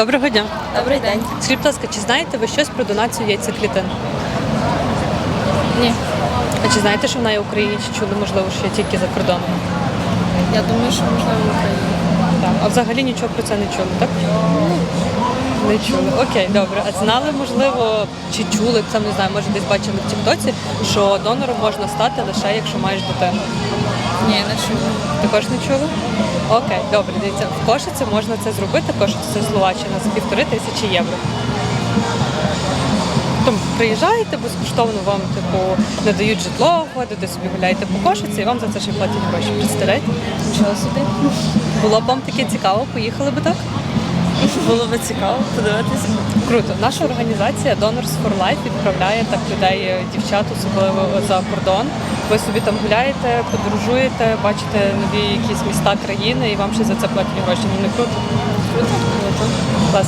Доброго дня. Добрий день. Скажіть, будь ласка, чи знаєте ви щось про донацію яйцеклітин? Ні. А чи знаєте, що вона є в Україні, чи чули, можливо, що є тільки за кордоном? Я думаю, що можливо в Україні. Так. А взагалі нічого про це не чули, так? Не чули. Окей, добре. А знали, можливо, чи чули, сам не знаю, може десь бачили в Тіктоці, що донором можна стати лише якщо маєш дитину. Ні, не чула. Також не чули? Окей, добре, дивіться. В Кошиці можна це зробити. Кошиці це Словаччина за півтори тисячі євро. Тому приїжджаєте, безкоштовно вам типу надають житло, ходите собі гуляєте по кошиці і вам за це ще платять гроші. Представляєте? Нічого собі. Було б вам таке цікаво, поїхали би так? Було би цікаво подивитися. Круто. Наша організація Donors for Life відправляє так людей, дівчат, особливо за кордон. Ви собі там гуляєте, подорожуєте, бачите нові якісь міста, країни, і вам ще за це платять гроші. Ну не круто? Круто? Круто. Клас.